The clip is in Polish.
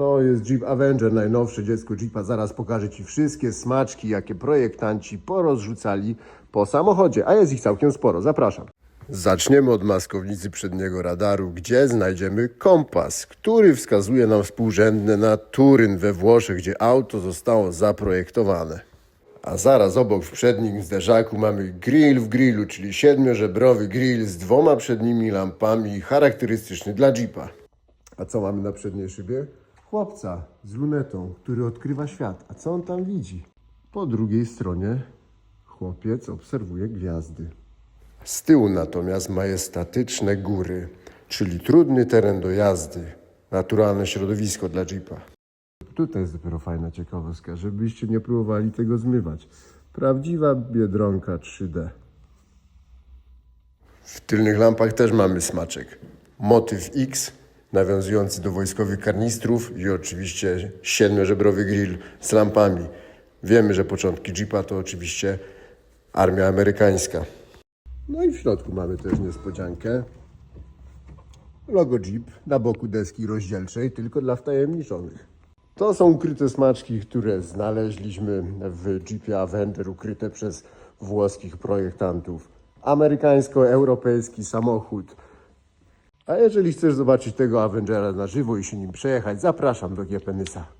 To jest Jeep Avenger, najnowsze dziecko Jeepa. Zaraz pokażę Ci wszystkie smaczki, jakie projektanci porozrzucali po samochodzie, a jest ich całkiem sporo. Zapraszam. Zaczniemy od maskownicy przedniego radaru, gdzie znajdziemy kompas, który wskazuje nam współrzędne na Turyn we Włoszech, gdzie auto zostało zaprojektowane. A zaraz obok w przednim zderzaku mamy grill w grillu, czyli siedmiożebrowy grill z dwoma przednimi lampami, charakterystyczny dla Jeepa. A co mamy na przedniej szybie? Chłopca z lunetą, który odkrywa świat. A co on tam widzi? Po drugiej stronie chłopiec obserwuje gwiazdy. Z tyłu natomiast majestatyczne góry, czyli trudny teren do jazdy, naturalne środowisko dla Jeepa. Tutaj jest dopiero fajna ciekawostka, żebyście nie próbowali tego zmywać. Prawdziwa biedronka 3D. W tylnych lampach też mamy smaczek. Motyw X, nawiązujący do wojskowych karnistrów i oczywiście siedmiożebrowy grill z lampami. Wiemy, że początki Jeepa to oczywiście armia amerykańska. No i w środku mamy też niespodziankę. Logo Jeep na boku deski rozdzielczej, tylko dla wtajemniczonych. To są ukryte smaczki, które znaleźliśmy w Jeepie Avenger, ukryte przez włoskich projektantów. Amerykańsko-europejski samochód. A jeżeli chcesz zobaczyć tego Avengera na żywo i się nim przejechać, zapraszam do Giepenysa.